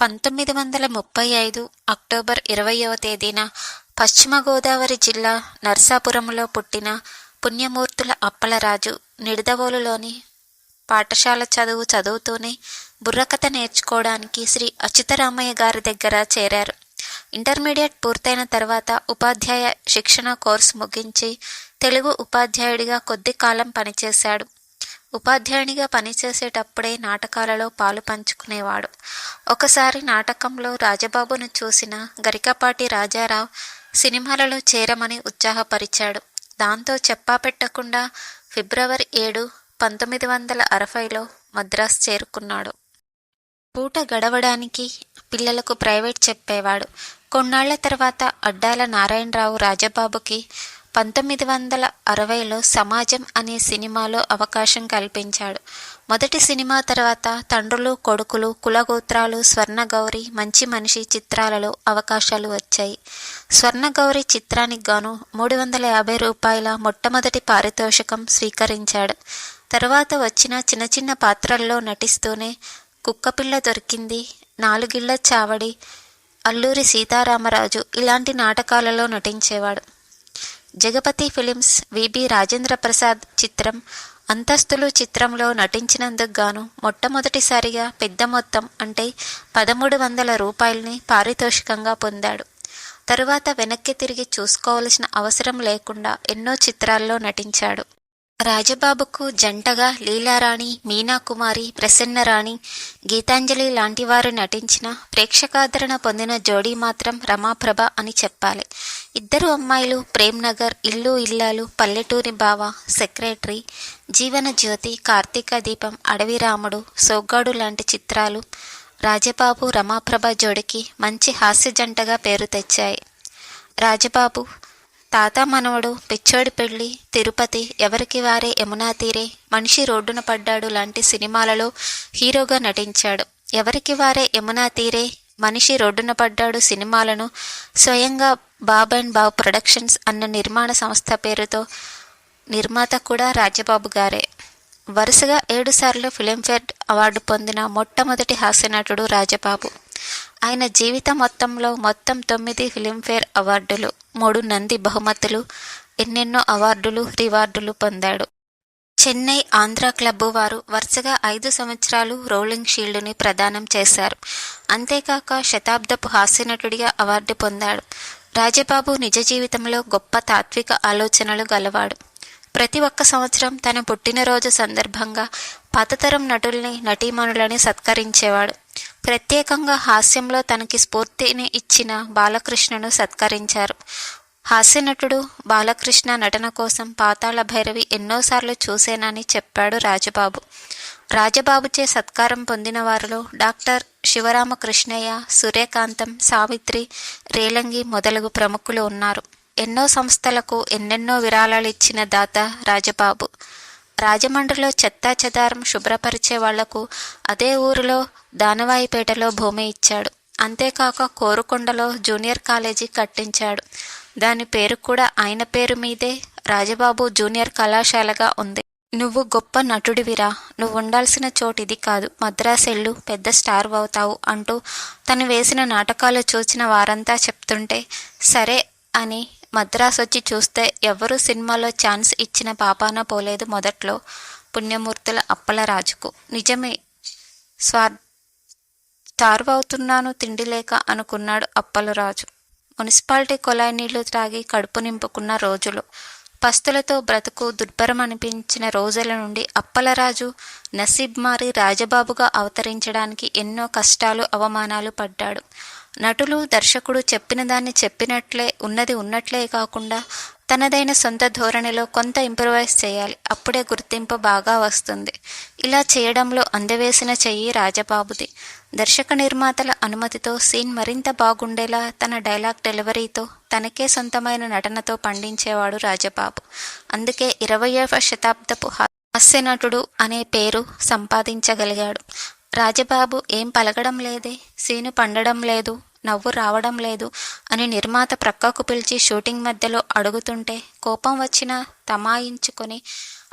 పంతొమ్మిది వందల ముప్పై ఐదు అక్టోబర్ ఇరవయవ తేదీన పశ్చిమ గోదావరి జిల్లా నర్సాపురంలో పుట్టిన పుణ్యమూర్తుల అప్పలరాజు నిడదవోలులోని పాఠశాల చదువు చదువుతూనే బుర్రకథ నేర్చుకోవడానికి శ్రీ అచ్యుతరామయ్య గారి దగ్గర చేరారు. ఇంటర్మీడియట్ పూర్తయిన తర్వాత ఉపాధ్యాయ శిక్షణ కోర్సు ముగించి తెలుగు ఉపాధ్యాయుడిగా కొద్ది కాలం పనిచేశాడు. ఉపాధ్యాయునిగా పనిచేసేటప్పుడే నాటకాలలో పాలు పంచుకునేవాడు. ఒకసారి నాటకంలో రాజబాబును చూసిన గరికపాటి రాజారావు సినిమాలలో చేరమని ఉత్సాహపరిచాడు. దాంతో చెప్పా పెట్టకుండా ఫిబ్రవరి ఏడు పంతొమ్మిది వందల అరవైలో మద్రాస్ చేరుకున్నాడు. పూట గడవడానికి పిల్లలకు ప్రైవేట్ చెప్పేవాడు. కొన్నాళ్ళ తర్వాత అడ్డాల నారాయణరావు రాజబాబుకి పంతొమ్మిది వందల అరవైలో సమాజం అనే సినిమాలో అవకాశం కల్పించాడు. మొదటి సినిమా తర్వాత తండ్రులు కొడుకులు కులగోత్రాలు స్వర్ణగౌరి మంచి మనిషి చిత్రాలలో అవకాశాలు వచ్చాయి. స్వర్ణగౌరి చిత్రానికి గాను మూడు వందల యాభై రూపాయల మొట్టమొదటి పారితోషికం స్వీకరించాడు. తర్వాత వచ్చిన చిన్న చిన్న పాత్రల్లో నటిస్తూనే కుక్కపిల్ల దొరికింది నాలుగిళ్ళ చావడి అల్లూరి సీతారామరాజు ఇలాంటి నాటకాలలో నటించేవాడు. జగపతి ఫిలిమ్స్ విబి రాజేంద్ర ప్రసాద్ చిత్రం అంతస్తులు చిత్రంలో నటించినందుకు గాను మొట్టమొదటిసారిగా పెద్ద మొత్తం అంటే పదమూడు వందల రూపాయలని పారితోషికంగా పొందాడు. తరువాత వెనక్కి తిరిగి చూసుకోవలసిన అవసరం లేకుండా ఎన్నో చిత్రాల్లో నటించాడు. రాజబాబుకు జంటగా లీలారాణి మీనాకుమారి ప్రసన్నరాణి గీతాంజలి లాంటి వారు నటించిన ప్రేక్షకాదరణ పొందిన జోడీ మాత్రం రమాప్రభ అని చెప్పాలి. ఇద్దరు అమ్మాయిలు ప్రేమ్నగర్ ఇల్లు ఇల్లాలు పల్లెటూరి బావ సెక్రటరీ జీవన జ్యోతి కార్తీక దీపం అడవి రాముడు సోగ్గాడు లాంటి చిత్రాలు రాజబాబు రమాప్రభ జోడికి మంచి హాస్య జంటగా పేరు తెచ్చాయి. రాజబాబు తాత మనవడు పిచ్చోడి పెళ్ళి తిరుపతి ఎవరికి వారే యమునా తీరే మనిషి రోడ్డున పడ్డాడు లాంటి సినిమాలలో హీరోగా నటించాడు. ఎవరికి వారే యమునా తీరే మనిషి రోడ్డున పడ్డాడు సినిమాలను స్వయంగా బాబ్ అండ్ బాబ్ ప్రొడక్షన్స్ అన్న నిర్మాణ సంస్థ పేరుతో నిర్మాత కూడా రాజబాబు గారే. వరుసగా ఏడుసార్లు ఫిలింఫేర్ అవార్డు పొందిన మొట్టమొదటి హాస్యనటుడు రాజబాబు. ఆయన జీవితం మొత్తంలో మొత్తం తొమ్మిది ఫిలింఫేర్ అవార్డులు మూడు నంది బహుమతులు ఎన్నెన్నో అవార్డులు రివార్డులు పొందాడు. చెన్నై ఆంధ్ర క్లబ్ వారు వరుసగా ఐదు సంవత్సరాలు రోలింగ్ షీల్డ్ని ప్రదానం చేశారు. అంతేకాక శతాబ్దపు హాస్యనటుడిగా అవార్డు పొందాడు. రాజబాబు నిజ జీవితంలో గొప్ప తాత్విక ఆలోచనలు గలవాడు. ప్రతి ఒక్క సంవత్సరం తన పుట్టినరోజు సందర్భంగా పాతతరం నటుల్ని నటీమణులని సత్కరించేవాడు. ప్రత్యేకంగా హాస్యంలో తనకి స్ఫూర్తిని ఇచ్చిన బాలకృష్ణను సత్కరించారు. హాస్యనటుడు బాలకృష్ణ నటన కోసం పాతాళ భైరవి ఎన్నోసార్లు చూసేనని చెప్పాడు రాజబాబు. రాజబాబుచే సత్కారం పొందిన వారిలో డాక్టర్ శివరామకృష్ణయ్య సూర్యకాంతం సావిత్రి రేలంగి మొదలగు ప్రముఖులు ఉన్నారు. ఎన్నో సంస్థలకు ఎన్నెన్నో విరాళాలు ఇచ్చిన దాత రాజబాబు. రాజమండ్రిలో చెత్తా చెదారం శుభ్రపరిచే వాళ్ళకు అదే ఊరిలో దానవాయిపేటలో భూమి ఇచ్చాడు. అంతేకాక కోరుకొండలో జూనియర్ కాలేజీ కట్టించాడు. దాని పేరు కూడా ఆయన పేరు మీదే రాజబాబు జూనియర్ కళాశాలగా ఉంది. నువ్వు గొప్ప నటుడివిరా. నువ్వు ఉండాల్సిన చోటు ఇది కాదు. మద్రాసెళ్ళు పెద్ద స్టార్ అవుతావు అంటూ తను వేసిన నాటకాలు చూసిన వారంతా చెప్తుంటే సరే అని మద్రాసు వచ్చి చూస్తే ఎవరు సినిమాలో ఛాన్స్ ఇచ్చిన పాపాన పోలేదు మొదట్లో పుణ్యమూర్తుల అప్పలరాజుకు నిజమే స్వార్ స్టార్వ్ అవుతున్నాను తిండి లేక అనుకున్నాడు అప్పలరాజు మున్సిపాలిటీ కొలాయి నీళ్ళు త్రాగి కడుపు నింపుకున్న రోజులు. పస్తులతో బ్రతుకు దుర్భరం అనిపించిన రోజుల నుండి అప్పలరాజు నసీబ్ మారి రాజబాబుగా అవతరించడానికి ఎన్నో కష్టాలు అవమానాలు పడ్డాడు. నటులు దర్శకుడు చెప్పిన దాన్ని చెప్పినట్లే ఉన్నది ఉన్నట్లే కాకుండా తనదైన సొంత ధోరణిలో కొంత ఇంప్రూవైజ్ చేయాలి. అప్పుడే గుర్తింపు బాగా వస్తుంది. ఇలా చేయడంలో అందవేసిన చెయ్యి రాజబాబుది. దర్శక నిర్మాతల అనుమతితో సీన్ మరింత బాగుండేలా తన డైలాగ్ డెలివరీతో తనకే సొంతమైన నటనతో పండించేవాడు రాజబాబు. అందుకే ఇరవయవ శతాబ్దపు హాస్యనటుడు అనే పేరు సంపాదించగలిగాడు. రాజబాబు ఏం పలకడం లేదే? సీను పండడం లేదు. నవ్వు రావడం లేదు అని నిర్మాత ప్రక్కకు పిలిచి షూటింగ్ మధ్యలో అడుగుతుంటే కోపం వచ్చినా తమాయించుకొని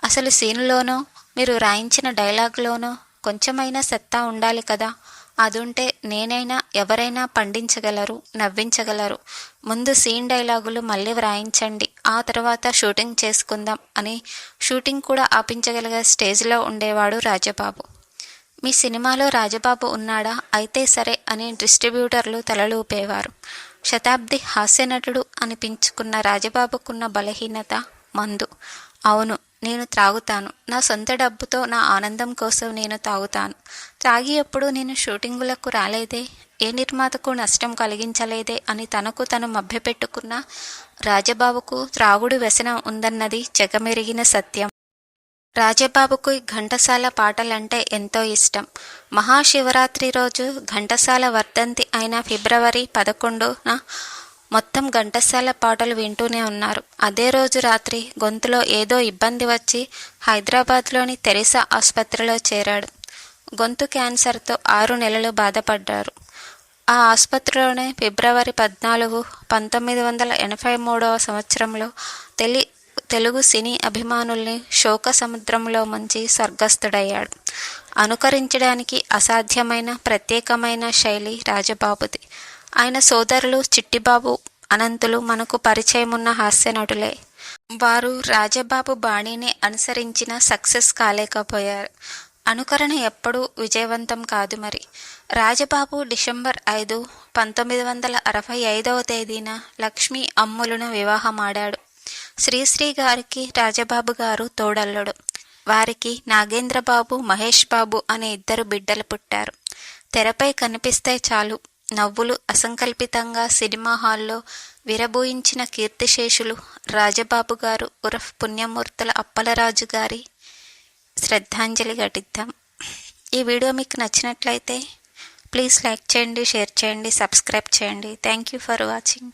అసలు సీన్లోనో మీరు రాయించిన డైలాగ్లోనో కొంచెమైనా సత్తా ఉండాలి కదా. అదుంటే నేనైనా ఎవరైనా పండించగలరు నవ్వించగలరు. ముందు సీన్ డైలాగులు మళ్ళీ వ్రాయించండి. ఆ తర్వాత షూటింగ్ చేసుకుందాం అని షూటింగ్ కూడా ఆపించగలిగే స్టేజ్లో ఉండేవాడు రాజబాబు. మీ సినిమాలో రాజబాబు ఉన్నాడా? అయితే సరే అని డిస్ట్రిబ్యూటర్లు తలలూపేవారు. శతాబ్ది హాస్యనటుడు అనిపించుకున్న రాజబాబుకున్న బలహీనత మందు. అవును నేను త్రాగుతాను. నా సొంత డబ్బుతో నా ఆనందం కోసం నేను తాగుతాను. త్రాగి ఎప్పుడు నేను షూటింగులకు రాలేదే? ఏ నిర్మాతకు నష్టం కలిగించలేదే అని తనకు తను మభ్యపెట్టుకున్న రాజబాబుకు త్రాగుడు వ్యసనం ఉందన్నది జగమెరిగిన సత్యం. రాజబాబుకు ఘంటసాల పాటలంటే ఎంతో ఇష్టం. మహాశివరాత్రి రోజు ఘంటసాల వర్ధంతి అయిన ఫిబ్రవరి పదకొండున మొత్తం ఘంటసాల పాటలు వింటూనే ఉన్నారు. అదే రోజు రాత్రి గొంతులో ఏదో ఇబ్బంది వచ్చి హైదరాబాద్లోని తెరిసా ఆసుపత్రిలో చేరాడు. గొంతు క్యాన్సర్తో ఆరు నెలలు బాధపడ్డారు. ఆ ఆసుపత్రిలోనే ఫిబ్రవరి పద్నాలుగు పంతొమ్మిది వందల ఎనభై మూడవ సంవత్సరంలో తెలి తెలుగు సినీ అభిమానుల్ని శోక సముద్రంలో ముంచి స్వర్గస్థుడయ్యాడు. అనుకరించడానికి అసాధ్యమైన ప్రత్యేకమైన శైలి రాజబాబుది. ఆయన సోదరులు చిట్టిబాబు అనంతులు మనకు పరిచయమున్న హాస్య నటులే. వారు రాజబాబు బాణీని అనుసరించిన సక్సెస్ కాలేకపోయారు. అనుకరణ ఎప్పుడూ విజయవంతం కాదు మరి. రాజబాబు డిసెంబర్ ఐదు పంతొమ్మిది వందల అరవై ఐదవ తేదీన లక్ష్మీ అమ్ములను వివాహమాడాడు. శ్రీశ్రీ గారికి రాజబాబు గారు తోడల్లుడు. వారికి నాగేంద్రబాబు మహేష్ బాబు అనే ఇద్దరు బిడ్డలు పుట్టారు. తెరపై కనిపిస్తే చాలు నవ్వులు అసంకల్పితంగా సినిమా హాల్లో విరబూయించిన కీర్తిశేషులు రాజబాబు గారు ఉరఫ్ పుణ్యమూర్తుల అప్పలరాజు గారి శ్రద్ధాంజలి ఘటిద్దాం. ఈ వీడియో మీకు నచ్చినట్లయితే ప్లీజ్ లైక్ చేయండి షేర్ చేయండి సబ్స్క్రైబ్ చేయండి. Thank you for watching.